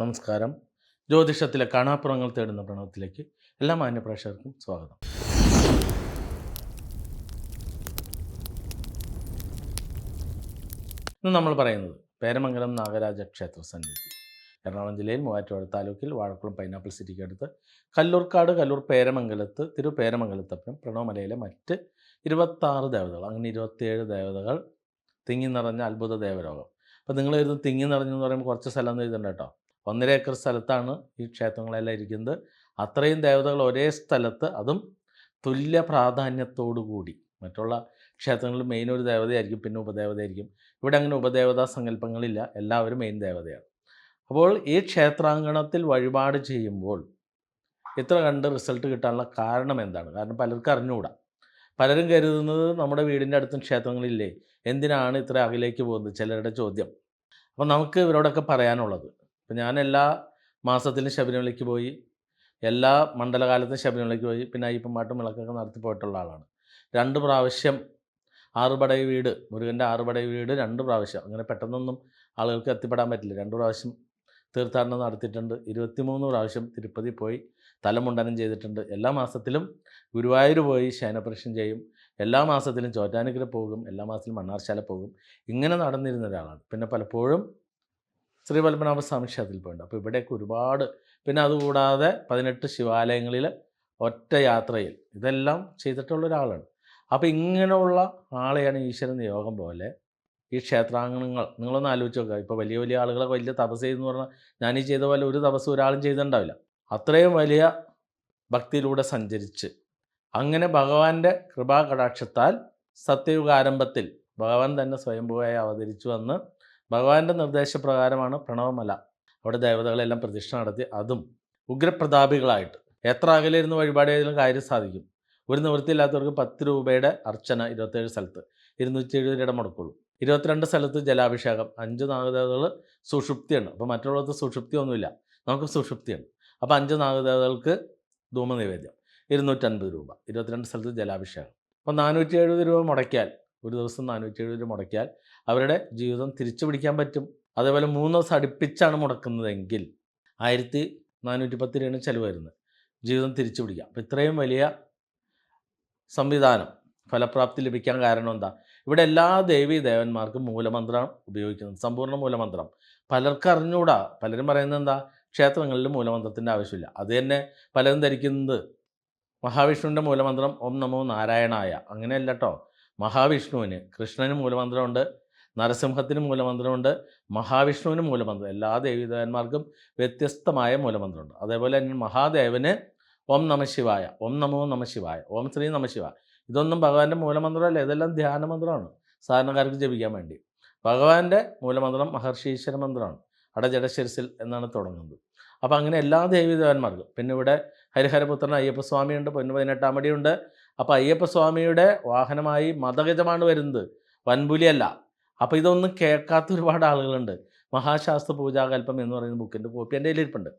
നമസ്കാരം. ജ്യോതിഷത്തിലെ കാണാപ്പുറങ്ങൾ തേടുന്ന പ്രണവത്തിലേക്ക് എല്ലാ മാന്യപ്രേക്ഷകർക്കും സ്വാഗതം. ഇന്ന് നമ്മൾ പറയുന്നത് പേരമംഗലം നാഗരാജ ക്ഷേത്ര സന്നിധി. എറണാകുളം ജില്ലയിൽ മൂവാറ്റുപുഴ താലൂക്കിൽ വാഴക്കുളം പൈനാപ്പിൾ സിറ്റിക്ക് അടുത്ത് കല്ലൂർക്കാട് കല്ലൂർ പേരമംഗലത്ത് തിരു പേരമംഗലത്തപ്പുറം പ്രണവമലയിലെ മറ്റ് ഇരുപത്താറ് ദേവതകൾ അങ്ങനെ ഇരുപത്തിയേഴ് ദേവതകൾ തിങ്ങി നിറഞ്ഞ അത്ഭുത ദേവരോഗം. അപ്പോൾ നിങ്ങൾ എഴുതുന്ന തിങ്ങി നിറഞ്ഞു എന്ന് പറയുമ്പോൾ കുറച്ച് സ്ഥലം എന്ന് എഴുതണ്ട കേട്ടോ. ഒന്നര ഏക്കർ സ്ഥലത്താണ് ഈ ക്ഷേത്രങ്ങളെല്ലാം ഇരിക്കുന്നത്. അത്രയും ദേവതകൾ ഒരേ സ്ഥലത്ത് അതും തുല്യ പ്രാധാന്യത്തോടു കൂടി. മറ്റുള്ള ക്ഷേത്രങ്ങളിൽ മെയിൻ ഒരു ദേവതയായിരിക്കും പിന്നെ ഉപദേവതയായിരിക്കും. ഇവിടെ അങ്ങനെ ഉപദേവതാ സങ്കല്പങ്ങളില്ല എല്ലാവരും മെയിൻ ദേവതയാണ്. അപ്പോൾ ഈ ക്ഷേത്രാങ്കണത്തിൽ വഴിപാട് ചെയ്യുമ്പോൾ ഇത്ര കണ്ട് റിസൾട്ട് കിട്ടാനുള്ള കാരണം എന്താണ്? കാരണം പലർക്കും അറിഞ്ഞുകൂടാ. പലരും കരുതുന്നത് നമ്മുടെ വീടിന്റെ അടുത്തും ക്ഷേത്രങ്ങളില്ലേ? എന്തിനാണ് ഇത്ര അകലേക്ക് പോകുന്നത്? ചിലരുടെ ചോദ്യം. അപ്പോൾ നമുക്ക് ഇവരോടൊക്കെ പറയാനുള്ളത് ഇപ്പം ഞാൻ എല്ലാ മാസത്തിലും ശബരിമലയ്ക്ക് പോയി എല്ലാ മണ്ഡലകാലത്തും ശബരിമലയ്ക്ക് പോയി പിന്നെ അയ്യപ്പന്മാട്ടും വിളക്കൊക്കെ നടത്തി പോയിട്ടുള്ള ആളാണ്. രണ്ട് പ്രാവശ്യം ആറുപടൈ വീട് മുരുകന്റെ ആറുപടൈ വീട് രണ്ട് പ്രാവശ്യം. അങ്ങനെ പെട്ടെന്നൊന്നും ആളുകൾക്ക് എത്തിപ്പെടാൻ പറ്റില്ല. രണ്ട് പ്രാവശ്യം തീർത്ഥാടനം നടത്തിയിട്ടുണ്ട്. ഇരുപത്തിമൂന്ന് പ്രാവശ്യം തിരുപ്പതി പോയി തലമുണ്ടനം ചെയ്തിട്ടുണ്ട്. എല്ലാ മാസത്തിലും ഗുരുവായൂർ പോയി ശയനപ്രശ്നം ചെയ്യും. എല്ലാ മാസത്തിലും ചോറ്റാനിക്കര പോകും. എല്ലാ മാസത്തിലും മണ്ണാർശാല പോകും. ഇങ്ങനെ നടന്നിരുന്ന ഒരാളാണ്. പിന്നെ പലപ്പോഴും ശ്രീ പത്മനാഭ സ്വാമി ക്ഷേത്രത്തിൽ പോയിട്ടുണ്ട്. അപ്പോൾ ഇവിടെയൊക്കെ ഒരുപാട് പിന്നെ അതുകൂടാതെ പതിനെട്ട് ശിവാലയങ്ങളിൽ ഒറ്റ യാത്രയിൽ ഇതെല്ലാം ചെയ്തിട്ടുള്ള ഒരാളാണ്. അപ്പോൾ ഇങ്ങനെയുള്ള ആളെയാണ് ഈശ്വരൻ നിയോഗം പോലെ ഈ ക്ഷേത്രാംഗണങ്ങൾ നിങ്ങളൊന്ന് ആലോചിച്ച് നോക്കുക ഇപ്പോൾ വലിയ വലിയ ആളുകളൊക്കെ വലിയ തപസ് ചെയ്തെന്ന് പറഞ്ഞാൽ ഞാൻ ഈ ചെയ്ത പോലെ ഒരു തപസ് ഒരാളും ചെയ്തിട്ടുണ്ടാവില്ല. അത്രയും വലിയ ഭക്തിയിലൂടെ സഞ്ചരിച്ച് അങ്ങനെ ഭഗവാന്റെ കൃപാകടാക്ഷത്താൽ സത്യയുഗ ആരംഭത്തിൽ ഭഗവാൻ തന്നെ സ്വയംഭൂവായി അവതരിച്ചു വന്ന് ഭഗവാന്റെ നിർദ്ദേശപ്രകാരമാണ് പ്രണവമല. അവിടെ ദേവതകളെല്ലാം പ്രതിഷ്ഠ നടത്തി അതും ഉഗ്രപ്രതാപികളായിട്ട്. എത്ര അകലെ ഇരുന്ന് വഴിപാട് ചെയ്താലും കാര്യം സാധിക്കും. ഒരു നിവൃത്തിയില്ലാത്തവർക്ക് പത്ത് രൂപയുടെ അർച്ചന ഇരുപത്തേഴ് സ്ഥലത്ത്. ഇരുന്നൂറ്റി എഴുപത് രൂപയുടെ മുടക്കുള്ളൂ. ഇരുപത്തിരണ്ട് സ്ഥലത്ത് ജലാഭിഷേകം. അഞ്ച് നാഗദേവതകൾ സുഷുപ്തിയാണ്. അപ്പോൾ മറ്റുള്ളവർക്ക് സുഷുപ്തി ഒന്നുമില്ല നമുക്ക് സുഷുപ്തിയാണ്. അപ്പോൾ അഞ്ച് നാഗദേവതകൾക്ക് ധൂമ നിവേദ്യം ഇരുന്നൂറ്റൻപത് രൂപ. ഇരുപത്തിരണ്ട് സ്ഥലത്ത് ജലാഭിഷേകം. അപ്പോൾ നാനൂറ്റി എഴുപത് രൂപ മുടക്കിയാൽ ഒരു ദിവസം നാനൂറ്റി എഴുപത് രൂപ മുടക്കിയാൽ അവരുടെ ജീവിതം തിരിച്ചു പിടിക്കാൻ പറ്റും. അതേപോലെ മൂന്ന് ദിവസം അടുപ്പിച്ചാണ് മുടക്കുന്നതെങ്കിൽ ആയിരത്തി നാനൂറ്റി പത്ത് രൂപയാണ് ചിലവ് വരുന്നത്. ജീവിതം തിരിച്ചു പിടിക്കാം. അപ്പോൾ ഇത്രയും വലിയ സംവിധാനം ഫലപ്രാപ്തി ലഭിക്കാൻ കാരണം എന്താ? ഇവിടെ എല്ലാ ദേവി ദേവന്മാർക്കും മൂലമന്ത്രം ഉപയോഗിക്കുന്നത് സമ്പൂർണ മൂലമന്ത്രം. പലർക്കും അറിഞ്ഞുകൂടാ. പലരും പറയുന്നത് എന്താ? ക്ഷേത്രങ്ങളിൽ മൂലമന്ത്രത്തിന്റെ ആവശ്യമില്ല. അത് തന്നെ പലരും ധരിക്കുന്നത് മഹാവിഷ്ണുവിന്റെ മൂലമന്ത്രം ഓം നമോ നാരായണായ. അങ്ങനെയല്ല കേട്ടോ മഹാവിഷ്ണുവിന് കൃഷ്ണന് മൂലമന്ത്രമുണ്ട്. നരസിംഹത്തിന് മൂലമന്ത്രമുണ്ട് മഹാവിഷ്ണുവിന് മൂലമന്ത്രം എല്ലാ ദേവീദേവന്മാർക്കും വ്യത്യസ്തമായ മൂലമന്ത്രമുണ്ട്. അതേപോലെ തന്നെ മഹാദേവന് ഓം നമ ശിവായ ഓം നമോ നമ ശിവായ ഓം ശ്രീ നമ ശിവായ. ഇതൊന്നും ഭഗവാന്റെ മൂലമന്ത്രമല്ല ഇതെല്ലാം ധ്യാനമന്ത്രമാണ് സാധാരണക്കാർക്ക് ജപിക്കാൻ വേണ്ടി. ഭഗവാന്റെ മൂലമന്ത്രം മഹർഷീശ്വര മന്ത്രമാണ്. അടജടശിരസിൽ എന്നാണ് തുടങ്ങുന്നത്. അപ്പോൾ അങ്ങനെ എല്ലാ ദേവീദേവന്മാർക്കും. പിന്നെ ഇവിടെ ഹരിഹരപുത്രൻ അയ്യപ്പസ്വാമിയുണ്ട് പൊന്നു പതിനെട്ടാം മടിയുണ്ട് അപ്പോൾ അയ്യപ്പസ്വാമിയുടെ വാഹനമായി മതഗജമാണ് വരുന്നത്. വൻപുലിയല്ല. അപ്പോൾ ഇതൊന്നും കേൾക്കാത്ത ഒരുപാട് ആളുകളുണ്ട്. മഹാശാസ്ത്ര പൂജാകൽപ്പം എന്ന് പറയുന്ന ബുക്കിന്റെ കോപ്പി എന്റെ കയ്യിലിരിപ്പുണ്ട്.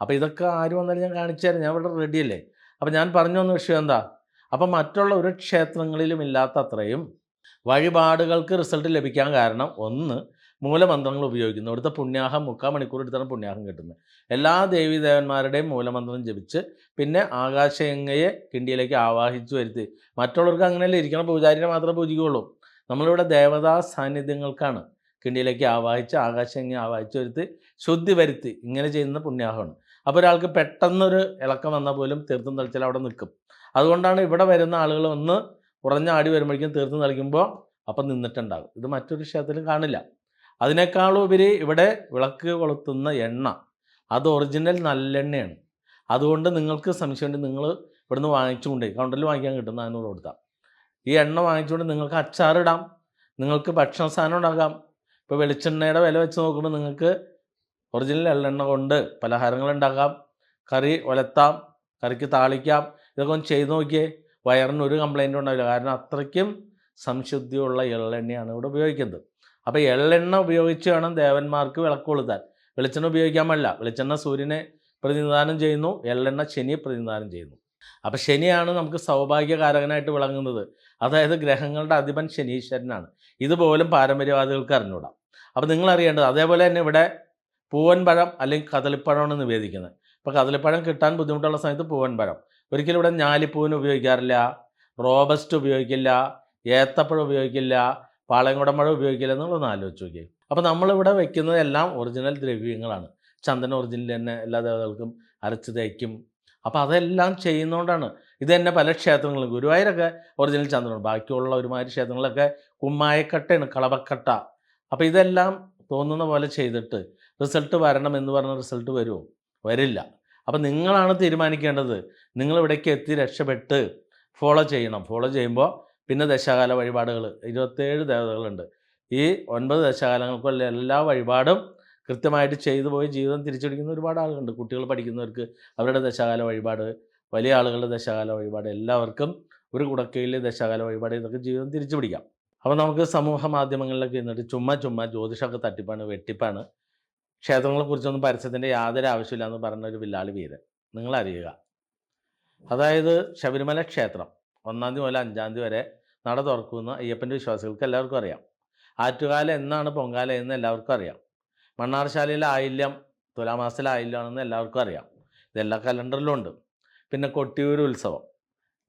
അപ്പോൾ ഇതൊക്കെ ആര് വന്നാലും ഞാൻ കാണിച്ചു തരാം. ഞാൻ ഇവിടെ റെഡിയല്ലേ അപ്പോൾ ഞാൻ പറഞ്ഞു വന്ന വിഷയം എന്താ? അപ്പം മറ്റുള്ള ഒരു ക്ഷേത്രങ്ങളിലും ഇല്ലാത്ത അത്രയും വഴിപാടുകൾക്ക് റിസൾട്ട് ലഭിക്കാൻ കാരണം ഒന്ന് മൂലമന്ത്രങ്ങൾ ഉപയോഗിക്കുന്നു. ഇവിടുത്തെ പുണ്യാഹം മുക്കാൽ മണിക്കൂർ എടുത്താണ് പുണ്യാഹം കിട്ടുന്നത്. എല്ലാ ദേവീദേവന്മാരുടെയും മൂലമന്ത്രം ജപിച്ച് പിന്നെ ആകാശയങ്ങയെ കിണ്ടിയിലേക്ക് ആവാഹിച്ചു വരുത്തി. മറ്റുള്ളവർക്ക് അങ്ങനെയല്ലേ ഇരിക്കണം. പൂജാരിനെ മാത്രമേ പൂജിക്കുകയുള്ളൂ. നമ്മളിവിടെ ദേവതാ സാന്നിധ്യങ്ങൾക്കാണ്. കിണ്ടിയിലേക്ക് ആവാഹിച്ച് ആകാശങ്ങി ആവാഹിച്ച് വരുത്തി ശുദ്ധി വരുത്തി ഇങ്ങനെ ചെയ്യുന്ന പുണ്യാഹമാണ്. അപ്പോൾ ഒരാൾക്ക് പെട്ടെന്നൊരു ഇളക്കം വന്നാൽ പോലും തീർത്ഥം തളിച്ചാൽ അവിടെ നിൽക്കും. അതുകൊണ്ടാണ് ഇവിടെ വരുന്ന ആളുകൾ ഒന്ന് ഉറഞ്ഞ ആടി വരുമ്പോഴേക്കും തീർത്ഥം തളിക്കുമ്പോൾ അപ്പം നിന്നിട്ടുണ്ടാകും. ഇത് മറ്റൊരു ക്ഷേത്രത്തിലും കാണില്ല. അതിനേക്കാളും ഉപരി ഇവിടെ വിളക്ക് കൊളുത്തുന്ന എണ്ണ അത് ഒറിജിനൽ നല്ലെണ്ണയാണ്. അതുകൊണ്ട് നിങ്ങൾക്ക് സംശയമുണ്ട് നിങ്ങൾ ഇവിടുന്ന് വാങ്ങിച്ചുകൊണ്ടേ കൗണ്ടറിൽ വാങ്ങിക്കാൻ കിട്ടും നാനൂറ് കൊടുത്താൽ. ഈ എണ്ണ വാങ്ങിച്ചുകൊണ്ട് നിങ്ങൾക്ക് അച്ചാറിടാം. നിങ്ങൾക്ക് ഭക്ഷണ സാധനം ഉണ്ടാക്കാം ഇപ്പോൾ വെളിച്ചെണ്ണയുടെ വില വെച്ച് നോക്കുമ്പോൾ നിങ്ങൾക്ക് ഒറിജിനൽ എള്ളെണ്ണ കൊണ്ട് പലഹാരങ്ങൾ ഉണ്ടാക്കാം കറി ഒലത്താം കറിക്ക് താളിക്കാം. ഇതൊക്കെ ഒന്ന് ചെയ്ത് നോക്കിയേ. വയറിന് ഒരു കംപ്ലൈന്റും ഉണ്ടാവില്ല. കാരണം അത്രയ്ക്കും സംശുദ്ധിയുള്ള എള്ളെണ്ണയാണ് ഇവിടെ ഉപയോഗിക്കുന്നത്. അപ്പോൾ എള്ളെണ്ണ ഉപയോഗിച്ച് വേണം ദേവന്മാർക്ക് വിളക്ക് കൊളുത്താൻ. വെളിച്ചെണ്ണ ഉപയോഗിക്കാൻ പാടില്ല. വെളിച്ചെണ്ണ സൂര്യനെ പ്രതിനിധാനം ചെയ്യുന്നു. എള്ളെണ്ണ ശനിയെ പ്രതിനിധാനം ചെയ്യുന്നു. അപ്പോൾ ശനിയാണ് നമുക്ക് സൗഭാഗ്യകാരകനായിട്ട് വിളങ്ങുന്നത്. അതായത് ഗ്രഹങ്ങളുടെ അധിപൻ ശനീശ്വരനാണ്. ഇതുപോലും പാരമ്പര്യവാദികൾക്ക് അറിഞ്ഞൂടാം അപ്പോൾ നിങ്ങൾ അറിയേണ്ടത് അതേപോലെ തന്നെ ഇവിടെ പൂവൻപഴം അല്ലെങ്കിൽ കദളിപ്പഴമാണ് നിവേദിക്കുന്നത്. അപ്പോൾ കദളിപ്പഴം കിട്ടാൻ ബുദ്ധിമുട്ടുള്ള സമയത്ത് പൂവൻപഴം. ഒരിക്കലും ഇവിടെ ഞാലിപ്പൂവിന് ഉപയോഗിക്കാറില്ല റോബസ്റ്റ് ഉപയോഗിക്കില്ല ഏത്തപ്പഴം ഉപയോഗിക്കില്ല പാളയംകുടമ്പഴം ഉപയോഗിക്കില്ല എന്നുള്ളതൊന്ന് ആലോചിച്ച് നോക്കി അപ്പോൾ നമ്മളിവിടെ വെക്കുന്നതെല്ലാം ഒറിജിനൽ ദ്രവ്യങ്ങളാണ്. ചന്ദന ഒറിജിനൽ തന്നെ എല്ലാ ദേവതകൾക്കും അരച്ച് തേക്കും. അപ്പോൾ അതെല്ലാം ചെയ്യുന്നതുകൊണ്ടാണ് ഇത് തന്നെ പല ക്ഷേത്രങ്ങളും ഗുരുവായൂരൊക്കെ ഒറിജിനൽ ചന്ദ്രനാണ് ബാക്കിയുള്ള ഒരുമാതിരി ക്ഷേത്രങ്ങളൊക്കെ കുമ്മായക്കട്ടയാണ് കളവക്കട്ട. അപ്പോൾ ഇതെല്ലാം തോന്നുന്ന പോലെ ചെയ്തിട്ട് റിസൾട്ട് വരണം എന്ന് പറഞ്ഞ റിസൾട്ട് വരുമോ വരില്ല. അപ്പം നിങ്ങളാണ് തീരുമാനിക്കേണ്ടത്. നിങ്ങൾ ഇവിടേക്ക് എത്തി രക്ഷപ്പെട്ട് ഫോളോ ചെയ്യണം. ഫോളോ ചെയ്യുമ്പോൾ പിന്നെ ദശാകാല വഴിപാടുകൾ. ഇരുപത്തേഴ് ദേവതകളുണ്ട്. ഈ ഒൻപത് ദശകാലങ്ങൾക്കുള്ള എല്ലാ വഴിപാടും കൃത്യമായിട്ട് ചെയ്തു പോയി ജീവിതം തിരിച്ചടിക്കുന്ന ഒരുപാട് ആളുകളുണ്ട്. കുട്ടികൾ പഠിക്കുന്നവർക്ക് അവരുടെ ദശകാല വഴിപാട് വലിയ ആളുകളുടെ ദശകാല വഴിപാട് എല്ലാവർക്കും ഒരു കുടക്കയിൽ ദശകാല വഴിപാട് ഇതൊക്കെ ജീവിതം തിരിച്ചു പിടിക്കാം. അപ്പോൾ നമുക്ക് സമൂഹ മാധ്യമങ്ങളിലൊക്കെ ഇന്നിട്ട് ചുമ്മാ ചുമ്മാ ജ്യോതിഷമൊക്കെ തട്ടിപ്പാണ് വെട്ടിപ്പാണ്. ക്ഷേത്രങ്ങളെക്കുറിച്ചൊന്നും പരസ്യത്തിന്റെ യാതൊരു ആവശ്യമില്ല എന്ന് പറഞ്ഞ ഒരു വില്ലാളി വീരൻ. നിങ്ങൾ അറിയുക. അതായത് ശബരിമല ക്ഷേത്രം ഒന്നാം തീയതി മുതൽ അഞ്ചാം തീയതി വരെ നട തുറക്കുമെന്ന് അയ്യപ്പന്റെ വിശ്വാസികൾക്ക് എല്ലാവർക്കും അറിയാം. ആറ്റുകാല എന്നാണ് പൊങ്കാല എന്ന് എല്ലാവർക്കും അറിയാം. മണ്ണാർശാലയിലെ ആയില്യം തുലാമാസത്തിലെ ആയില്യമാണെന്ന് എല്ലാവർക്കും അറിയാം. ഇതെല്ലാ കലണ്ടറിലും ഉണ്ട്. പിന്നെ കൊട്ടിയൂർ ഉത്സവം.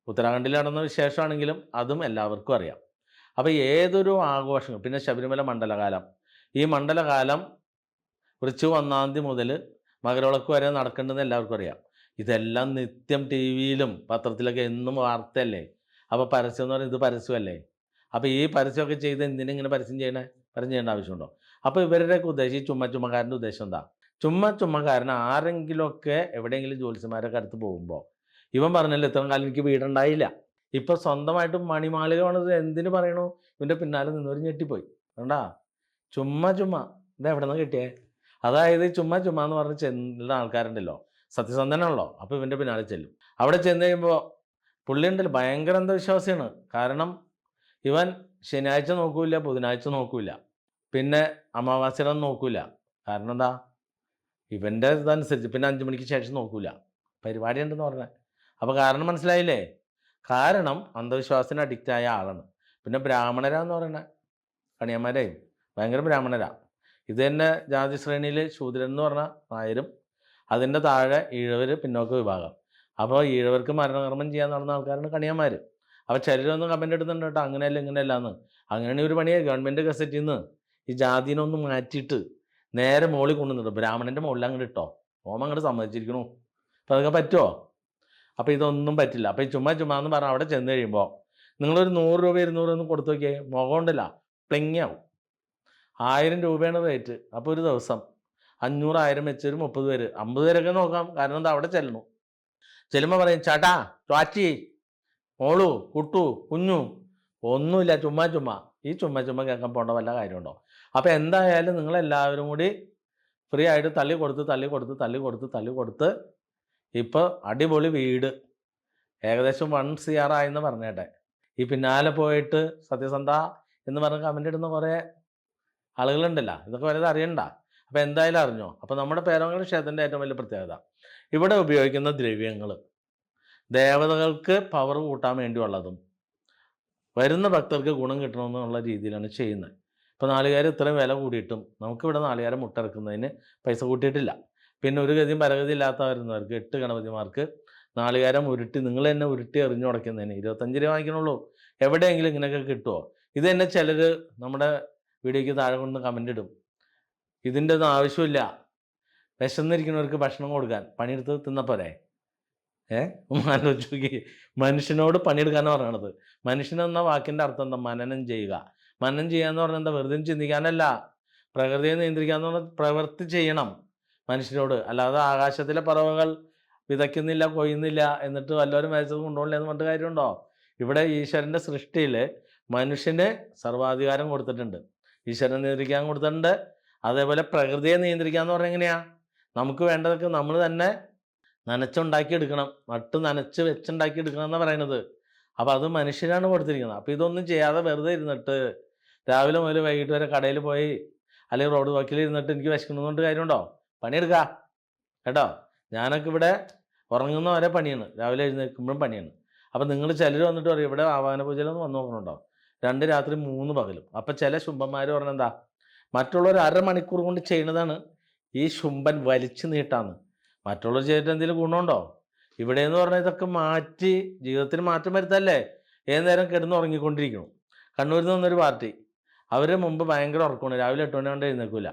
ഉത്തരാഖണ്ഡിൽ നടന്ന വിശേഷമാണെങ്കിലും അതും എല്ലാവർക്കും അറിയാം. അപ്പോൾ ഏതൊരു ആഘോഷം പിന്നെ ശബരിമല മണ്ഡലകാലം. ഈ മണ്ഡലകാലം വൃശ്ചിക ഒന്നാം തീയതി മുതൽ മകരവിളക്ക് വരെ നടക്കേണ്ടതെന്ന് എല്ലാവർക്കും അറിയാം. ഇതെല്ലാം നിത്യം ടി വിയിലും പത്രത്തിലൊക്കെ എന്നും വാർത്തയല്ലേ? അപ്പോൾ പരസ്യം എന്ന് പറയുന്നത് ഇത് പരസ്യമല്ലേ? അപ്പോൾ ഈ പരസ്യമൊക്കെ ചെയ്ത് എന്തിനാ ഇങ്ങനെ പരസ്യം ചെയ്യണേ? പരസ്യം ചെയ്യേണ്ട ആവശ്യമുണ്ടോ? അപ്പോൾ ഇവരുടെയൊക്കെ ഉദ്ദേശം ഈ ചുമ്മാ ചുമ്മക്കാരന്റെ ഉദ്ദേശം എന്താ? ചുമ്മാ ചുമ്മാ കാരണം ആരെങ്കിലുമൊക്കെ എവിടെയെങ്കിലും ജ്യോത്സ്യന്മാരൊക്കെ അടുത്ത് പോകുമ്പോൾ ഇവൻ പറഞ്ഞല്ലോ ഇത്രയും കാലം എനിക്ക് വീടുണ്ടായില്ല. ഇപ്പൊ സ്വന്തമായിട്ട് മണിമാളിക വേണത് എന്തിനു പറയണു? ഇവന്റെ പിന്നാലെ നിന്നവർ ഞെട്ടിപ്പോയി. കണ്ടാ? ചുമ്മാ ചുമ്മാ. ഇത് എവിടെ നിന്ന് കിട്ടിയേ? അതായത് ചുമ്മാ ചുമ്മാ എന്ന് പറഞ്ഞ് ചെല്ലുന്ന ആൾക്കാരുണ്ടല്ലോ. സത്യസന്ധനാണല്ലോ. അപ്പോൾ ഇവന്റെ പിന്നാലെ ചെല്ലും. അവിടെ ചെന്ന് കഴിയുമ്പോൾ പുള്ളി ഉണ്ടല്ലോ ഭയങ്കര അന്ധവിശ്വാസിയാണ് കാരണം ഇവൻ ശനിയാഴ്ച നോക്കൂല ബുധനാഴ്ച നോക്കൂല പിന്നെ അമാവാസ്യയുടെ അന്ന് നോക്കൂല കാരണം എന്താ? ഇവന്റെ ഇതനുസരിച്ച് പിന്നെ അഞ്ച് മണിക്ക് ശേഷം നോക്കൂല. പരിപാടി ഉണ്ടെന്ന് പറഞ്ഞാൽ അപ്പോൾ കാരണം മനസ്സിലായില്ലേ? കാരണം അന്ധവിശ്വാസത്തിന് അഡിക്റ്റ് ആയ ആളാണ്. പിന്നെ ബ്രാഹ്മണരാന്ന് പറയുന്നത് കണിയന്മാരെയും ഭയങ്കര ബ്രാഹ്മണരാ. ഇത് തന്നെ ജാതി ശ്രേണിയിൽ ശൂദ്രൻ എന്ന് പറഞ്ഞാൽ നായരും അതിന്റെ താഴെ ഈഴവർ പിന്നോക്ക വിഭാഗം. അപ്പോൾ ഈഴവർക്ക് മരണകർമ്മം ചെയ്യാൻ നടന്ന ആൾക്കാരാണ് കണിയന്മാർ അപ്പോൾ ചിലരൊന്ന് കമന്റ് എടുത്തുണ്ട് കേട്ടോ. അങ്ങനെയല്ല ഇങ്ങനെയല്ല എന്ന് അങ്ങനെയാണെങ്കിൽ ഒരു പണിയായി ഗവൺമെന്റ് ഗസറ്റിൽ നിന്ന് ഈ ജാതിനൊന്ന് മാറ്റിയിട്ട് നേരെ മുകളിൽ കൊണ്ടുവന്നിട്ട് ബ്രാഹ്മണന്റെ മുകളിൽ അങ്ങോട്ട് ഇട്ടോ. ഓമ അങ്ങോട്ട് സമ്മതിച്ചിരിക്കണു. അപ്പം അതൊക്കെ പറ്റുമോ അപ്പോൾ ഇതൊന്നും പറ്റില്ല. അപ്പോൾ ഈ ചുമ്മാ ചുമ്മാ എന്ന് പറഞ്ഞാൽ അവിടെ ചെന്ന് കഴിയുമ്പോൾ നിങ്ങളൊരു നൂറ് രൂപ ഇരുന്നൂറ് ഒന്ന് കൊടുത്തു നോക്കിയേ. മുഖം ഉണ്ടല്ല പ്ലിങ്ങാവും ആയിരം രൂപയാണ് റേറ്റ് അപ്പോൾ ഒരു ദിവസം അഞ്ഞൂറ് ആയിരം വെച്ച് ഒരു മുപ്പത് പേര്. അമ്പത് പേരൊക്കെ നോക്കാം. കാരണം എന്താ അവിടെ ചെല്ലണു. ചെല്ലുമ്പോൾ പറയും ചേട്ടാ ചാച്ചി മോളു കുട്ടു കുഞ്ഞു. ഒന്നുമില്ല ചുമ്മാ ചുമ്മാ. ഈ ചുമ്മാ ചുമ്മാ കേൾക്കാൻ പോകേണ്ട വല്ല കാര്യമുണ്ടോ? അപ്പോൾ എന്തായാലും നിങ്ങളെല്ലാവരും കൂടി ഫ്രീ ആയിട്ട് തള്ളി കൊടുത്ത് തള്ളി കൊടുത്ത് തള്ളി കൊടുത്ത് തള്ളി കൊടുത്ത് ഇപ്പോൾ അടിപൊളി വീട്. ഏകദേശം വൺ സി ആർ ആയെന്ന് പറഞ്ഞേട്ടെ. ഈ പിന്നാലെ പോയിട്ട് സത്യസന്ധ എന്ന് പറഞ്ഞ് കമന്റ് ഇടുന്ന കുറേ ആളുകളുണ്ടല്ലോ. ഇതൊക്കെ വലുത് അറിയണ്ട. അപ്പോൾ എന്തായാലും അറിഞ്ഞോ? അപ്പോൾ നമ്മുടെ പേരമംഗലം ക്ഷേത്രത്തിന്റെ ഏറ്റവും വലിയ പ്രത്യേകത. ഇവിടെ ഉപയോഗിക്കുന്ന ദ്രവ്യങ്ങൾ ദേവതകൾക്ക് പവർ കൂട്ടാൻ വേണ്ടിയുള്ളതും വരുന്ന ഭക്തർക്ക് ഗുണം കിട്ടണമെന്നുള്ള രീതിയിലാണ് ചെയ്യുന്നത്. ഇപ്പോൾ നാലുകാർ ഇത്രയും വില കൂടിയിട്ടും നമുക്കിവിടെ നാലുകാരം മുട്ടിറക്കുന്നതിന് പൈസ കൂട്ടിയിട്ടില്ല. പിന്നെ ഒരു ഗതിയും പരഗതി ഇല്ലാത്തവരുന്നവർക്ക് എട്ട് ഗണപതിമാർക്ക് നാലുകാരം ഉരുട്ടി നിങ്ങൾ തന്നെ ഉരുട്ടി എറിഞ്ഞു ഉടയ്ക്കുന്നതിന് ഇരുപത്തഞ്ച് രൂപ വാങ്ങിക്കണുള്ളൂ. എവിടെയെങ്കിലും ഇങ്ങനെയൊക്കെ കിട്ടുമോ ഇത് തന്നെ ചിലർ നമ്മുടെ വീഡിയോയ്ക്ക് താഴെ കൊണ്ട് കമന്റ് ഇടും. ഇതിന്റെ ഒന്നും ആവശ്യമില്ല. വിശന്നിരിക്കുന്നവർക്ക് ഭക്ഷണം കൊടുക്കാൻ പണിയെടുത്ത് തിന്നപ്പോരെ ഏ? ആലോചിച്ച് നോക്കി മനുഷ്യനോട് പണിയെടുക്കാനാണ് പറയണത് മനുഷ്യൻ എന്ന വാക്കിന്റെ അർത്ഥം എന്താ? മനനം ചെയ്യുക. മനനം ചെയ്യുക എന്ന് പറഞ്ഞാൽ എന്താ വെറുതെ ചിന്തിക്കാനല്ല. പ്രകൃതിയെ നിയന്ത്രിക്കാന്ന് പറഞ്ഞാൽ പ്രവൃത്തി ചെയ്യണം മനുഷ്യനോട് അല്ലാതെ ആകാശത്തിലെ പറവകൾ വിതയ്ക്കുന്നില്ല കൊയ്യുന്നില്ല എന്നിട്ട് വല്ലവരും മരിച്ചത് കൊണ്ടുപോകില്ല എന്ന് പറഞ്ഞിട്ട് കാര്യമുണ്ടോ? ഇവിടെ ഈശ്വരന്റെ സൃഷ്ടിയിൽ മനുഷ്യന് സർവാധികാരം കൊടുത്തിട്ടുണ്ട്. ഈശ്വരനെ നിയന്ത്രിക്കാൻ കൊടുത്തിട്ടുണ്ട്. അതേപോലെ പ്രകൃതിയെ നിയന്ത്രിക്കുക എന്ന് പറഞ്ഞാൽ എങ്ങനെയാ? നമുക്ക് വേണ്ടതൊക്കെ നമ്മൾ തന്നെ നനച്ചുണ്ടാക്കി എടുക്കണം നട്ട് നനച്ച് വെച്ചുണ്ടാക്കി എടുക്കണം എന്നാണ് പറയുന്നത്. അപ്പോൾ അത് മനുഷ്യനാണ് കൊടുത്തിരിക്കുന്നത്. അപ്പോൾ ഇതൊന്നും ചെയ്യാതെ വെറുതെ ഇരുന്നിട്ട് രാവിലെ മുതൽ വൈകിട്ട് വരെ കടയിൽ പോയി അല്ലെങ്കിൽ റോഡ് വാക്കിൽ ഇരുന്നിട്ട് എനിക്ക് വിശക്കണമെന്നുകൊണ്ട് കാര്യമുണ്ടോ? പണിയെടുക്കുക കേട്ടോ? ഞാനൊക്കെ ഇവിടെ ഉറങ്ങുന്ന വരെ പണിയാണ്. രാവിലെ എഴുന്നേൽക്കുമ്പോഴും പണിയാണ്. അപ്പം നിങ്ങൾ ചിലർ വന്നിട്ട് പറയും ഇവിടെ ആവാന പൂജയിലൊന്നും വന്നു നോക്കണുണ്ടോ? രണ്ട് രാത്രി മൂന്ന് പകലും. അപ്പം ചില ശുംഭന്മാർ പറഞ്ഞെന്താ മറ്റുള്ളവർ അരമണിക്കൂർ കൊണ്ട് ചെയ്യുന്നതാണ് ഈ ശുംഭൻ വലിച്ചു നീട്ടാന്ന്. മറ്റുള്ളവർ ചെയ്തിട്ട് എന്തെങ്കിലും ഗുണമുണ്ടോ? ഇവിടെ എന്ന് പറഞ്ഞാൽ ഇതൊക്കെ മാറ്റി ജീവിതത്തിൽ മാറ്റം വരുത്തല്ലേ? ഏത് നേരം കിടന്ന് ഉറങ്ങിക്കൊണ്ടിരിക്കണം. കണ്ണൂരിൽ നിന്ന് വന്നൊരു പാർട്ടി. അവർ മുമ്പ് ഭയങ്കര ഉറക്കമാണ്. രാവിലെ എട്ട് മണി കൊണ്ട് എഴുന്നേൽക്കില്ല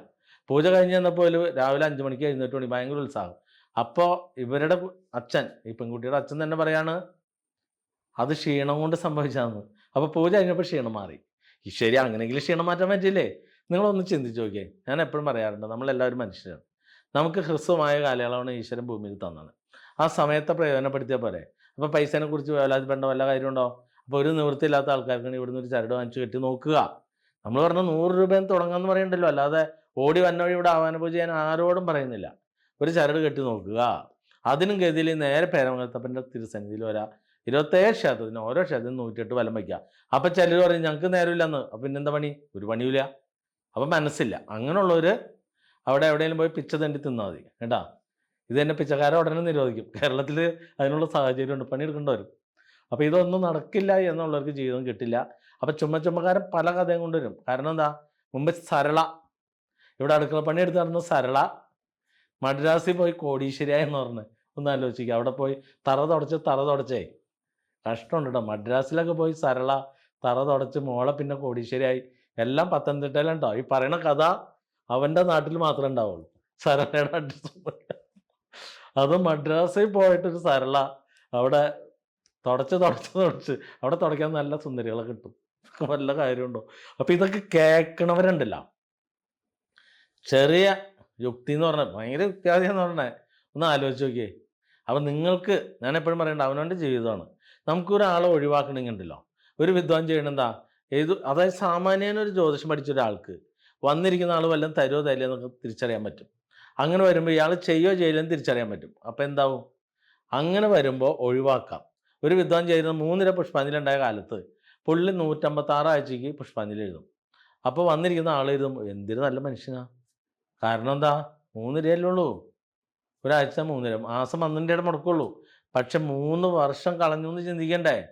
പൂജ കഴിഞ്ഞ് വന്നപ്പോൾ രാവിലെ അഞ്ച് മണിക്ക് എഴുന്നേറ്റ് മണി ഭയങ്കര ഉത്സാഹം. അപ്പോൾ ഇവരുടെ അച്ഛൻ ഈ പെൺകുട്ടിയുടെ അച്ഛൻ തന്നെ പറയാണ് അത് ക്ഷീണം കൊണ്ട് സംഭവിച്ചതെന്ന്. അപ്പോൾ പൂജ കഴിഞ്ഞപ്പോൾ ക്ഷീണം മാറി. ശരി അങ്ങനെയെങ്കിലും ക്ഷീണം മാറ്റാൻ പറ്റില്ലേ നിങ്ങളൊന്ന് ചിന്തിച്ച് നോക്കിയേ. ഞാൻ എപ്പോഴും പറയാറുണ്ട് നമ്മളെല്ലാവരും മനുഷ്യരാണ്. നമുക്ക് ഹ്രസ്വമായ കാലയളവാണ് ഈശ്വരൻ ഭൂമിയിൽ തന്നത്. ആ സമയത്തെ പ്രയോജനപ്പെടുത്തിയാൽ പോരെ. അപ്പോൾ പൈസേനെ കുറിച്ച് വേലാതിപ്പെടേണ്ട വല്ല കാര്യമുണ്ടോ? അപ്പോൾ ഒരു നിവൃത്തിയില്ലാത്ത ആൾക്കാർക്കാണ് ഇവിടുന്ന് ഒരു ചരട് വാങ്ങിച്ച് കെട്ടി നോക്കുക. നമ്മൾ പറഞ്ഞ നൂറ് രൂപയെന്ന് തുടങ്ങാമെന്ന് പറയണ്ടല്ലോ. അല്ലാതെ ഓടി വന്ന വഴി ഇവിടെ ആവാന പൂജ ഞാൻ ആരോടും പറയുന്നില്ല. ഒരു ചരട് കെട്ടി നോക്കുക. അതിനും ഗതിയിൽ നേരെ പേരമംഗലത്തപ്പന്റെ തിരുസന്നിധിയിൽ വരാം. ഇരുപത്തേഴ് ക്ഷേത്രത്തിന് ഓരോ ക്ഷേത്രത്തിന് നൂറ്റിയെട്ട് വലം വയ്ക്കുക. അപ്പം ചിലർ പറയും ഞങ്ങൾക്ക് നേരമില്ലെന്ന്. അപ്പം പിന്നെന്താ പണി? ഒരു പണിയില്ല അപ്പം മനസ്സില്ല. അങ്ങനെയുള്ളവർ അവിടെ എവിടെയെങ്കിലും പോയി പിച്ച തണ്ടി തിന്നാൽ മതി. കേട്ടാ? ഇത് തന്നെ പിച്ചക്കാരെ ഉടനെ നിരോധിക്കും. കേരളത്തിൽ അതിനുള്ള സാഹചര്യമുണ്ട്. പണിയെടുക്കേണ്ടി വരും. അപ്പോൾ ഇതൊന്നും നടക്കില്ല എന്നുള്ളവർക്ക് ജീവിതം കിട്ടില്ല. അപ്പം ചുമ ചുമക്കാരൻ പല കഥയും കൊണ്ടുവരും കാരണം എന്താ? മുമ്പ് സരള. ഇവിടെ അടുക്കള പണി എടുത്ത് നടന്ന സരള. മദ്രാസിൽ പോയി കോടീശ്വരിയായി എന്ന് പറഞ്ഞ്. ഒന്ന് ആലോചിക്കുക അവിടെ പോയി തറ തുടച്ച് തറ തുടച്ചേ. കഷ്ടമുണ്ട് കേട്ടോ മദ്രാസിലൊക്കെ പോയി സരള തറ തുടച്ച് മോളെ പിന്നെ കോടീശ്വരിയായി. എല്ലാം പത്തനംതിട്ടയിലുണ്ടോ? ഈ പറയണ കഥ അവന്റെ നാട്ടിൽ മാത്രമേ ഉണ്ടാവുള്ളൂ. സരളയുടെ അഡ്രസ് അത് മദ്രാസിൽ പോയിട്ടൊരു സരള. അവിടെ തുടച്ച് തുടച്ച് തുടച്ച്. അവിടെ തുടയ്ക്കാൻ നല്ല സുന്ദരികളൊക്കെ കിട്ടും. വല്ല കാര്യമുണ്ടോ? അപ്പം ഇതൊക്കെ കേൾക്കണവരുണ്ടല്ലോ. ചെറിയ യുക്തി എന്ന് പറഞ്ഞാൽ ഭയങ്കര യുക്തിവാദി എന്ന് പറഞ്ഞാൽ ഒന്ന് ആലോചിച്ച് നോക്കിയേ. അപ്പം നിങ്ങൾക്ക് ഞാൻ എപ്പോഴും പറയണ്ട അവനവന്റെ ജീവിതമാണ്. നമുക്ക് ഒരാളെ ഒഴിവാക്കണമെങ്കിണ്ടല്ലോ ഒരു വിദ്വാൻ ചെയ്യണെന്താ? ഏത് അതായത് സാമാന്യന ഒരു ജ്യോതിഷം പഠിച്ച ഒരാൾക്ക് വന്നിരിക്കുന്ന ആൾ വല്ലതും തരുമോ തരില്ല എന്നൊക്കെ തിരിച്ചറിയാൻ പറ്റും. അങ്ങനെ വരുമ്പോൾ ഇയാൾ ചെയ്യോ ചെയ്യില്ലെന്ന് തിരിച്ചറിയാൻ പറ്റും. അപ്പോൾ എന്താവും? അങ്ങനെ വരുമ്പോൾ ഒഴിവാക്കാം. ഒരു വിദ്വാൻ ചെയ്യുന്ന മൂന്നര പുഷ്പാഞ്ജലി ഉണ്ടായ കാലത്ത് പുള്ളി നൂറ്റമ്പത്താറ് ആഴ്ചയ്ക്ക് പുഷ്പാഞ്ജലി എഴുതും. അപ്പോൾ വന്നിരിക്കുന്ന ആൾ എഴുതും എന്തൊരു നല്ല മനുഷ്യനാ. കാരണം എന്താ? മൂന്നിരയല്ലേ ഉള്ളൂ. ഒരാഴ്ച മൂന്നിര മാസം പന്ത്രണ്ട് ഇടം മുടക്കുള്ളൂ. പക്ഷെ മൂന്ന് വർഷം കളഞ്ഞു എന്ന് ചിന്തിക്കണ്ടേ?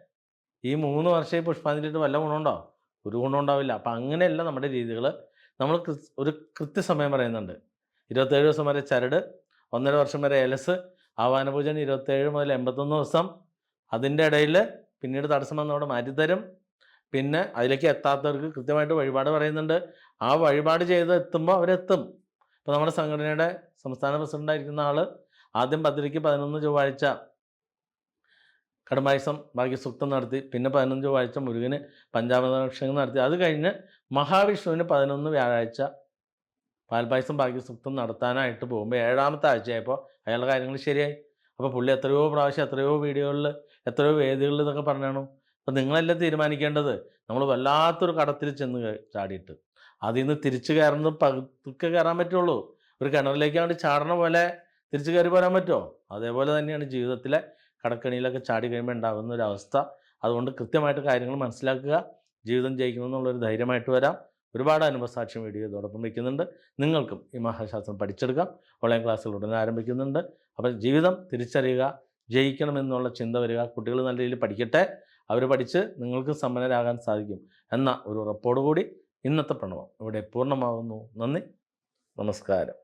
ഈ മൂന്ന് വർഷം ഈ പുഷ്പാഞ്ജലി ഇട്ട് വല്ല ഗുണമുണ്ടോ? ഒരു ഗുണം ഉണ്ടാവില്ല. അപ്പം അങ്ങനെയല്ല നമ്മുടെ രീതികൾ നമ്മൾ ഒരു കൃത്യസമയം പറയുന്നുണ്ട്. ഇരുപത്തേഴ് ദിവസം വരെ ചരട് ഒന്നര വർഷം വരെ എലസ് ആവാന പൂജൻ ഇരുപത്തേഴ് മുതൽ എൺപത്തൊന്ന് ദിവസം. അതിന്റെ ഇടയിൽ പിന്നീട് തടസ്സം വന്നവിടെ മാറ്റിത്തരും പിന്നെ അതിലേക്ക് എത്താത്തവർക്ക് കൃത്യമായിട്ട് വഴിപാട് പറയുന്നുണ്ട്. ആ വഴിപാട് ചെയ്ത് എത്തുമ്പോൾ അവരെത്തും. ഇപ്പോൾ നമ്മുടെ സംഘടനയുടെ സംസ്ഥാന പ്രസിഡന്റായിരിക്കുന്ന ആൾ ആദ്യം പത്തിരിക്ക് പതിനൊന്ന് ചൊവ്വാഴ്ച കടമായുസം സുക്തം നടത്തി പിന്നെ പതിനൊന്ന് ചൊവ്വാഴ്ച മുരുകന് പഞ്ചാമൃതക്ഷങ്ങൾ നടത്തി. അത് കഴിഞ്ഞ് മഹാവിഷ്ണുവിന് പതിനൊന്ന് വ്യാഴാഴ്ച പാൽപായസം സുക്തം നടത്താനായിട്ട് പോകുമ്പോൾ ഏഴാമത്തെ ആഴ്ചയായപ്പോൾ അയാളുടെ കാര്യങ്ങൾ ശരിയായി. അപ്പോൾ പുള്ളി എത്രയോ പ്രാവശ്യം എത്രയോ വീഡിയോകളിൽ എത്രയോ വേദികളിൽ ഇതൊക്കെ പറഞ്ഞാണു. അപ്പോൾ നിങ്ങളല്ലേ തീരുമാനിക്കേണ്ടത്? നമ്മൾ വല്ലാത്തൊരു കടത്തിൽ ചെന്ന് ചാടിയിട്ട്. അതിൽ നിന്ന് തിരിച്ചു കയറുന്നത് പകുക്കെ കയറാൻ പറ്റുള്ളൂ. ഒരു കിണറിലേക്ക് അങ്ങോട്ട് ചാടണ പോലെ തിരിച്ചു കയറി പോരാൻ പറ്റുമോ അതേപോലെ തന്നെയാണ് ജീവിതത്തിലെ കടക്കണിയിലൊക്കെ ചാടി കഴിയുമ്പോൾ ഉണ്ടാകുന്ന ഒരു അവസ്ഥ. അതുകൊണ്ട് കൃത്യമായിട്ട് കാര്യങ്ങൾ മനസ്സിലാക്കുക. ജീവിതം ജയിക്കണമെന്നുള്ളൊരു ധൈര്യമായിട്ട് വരാം. ഒരുപാട് അനുഭവസാക്ഷ്യം വീഡിയോ ഇതോടൊപ്പം വയ്ക്കുന്നുണ്ട് നിങ്ങൾക്കും ഈ മഹാശാസ്ത്രം പഠിച്ചെടുക്കാം. ഓൺലൈൻ ക്ലാസ്സുകൾ ഉടനെ ആരംഭിക്കുന്നുണ്ട്. അപ്പോൾ ജീവിതം തിരിച്ചറിയുക ജയിക്കണമെന്നുള്ള ചിന്ത വരിക. കുട്ടികൾ നല്ല രീതിയിൽ പഠിക്കട്ടെ. അവർ പഠിച്ച് നിങ്ങൾക്ക് സമ്പന്നരാകാൻ സാധിക്കും. എന്ന ഒരു ഉറപ്പോടുകൂടി ഇന്നത്തെ പ്രണവം ഇവിടെ പൂർണമാകുന്നു നന്ദി. നമസ്കാരം.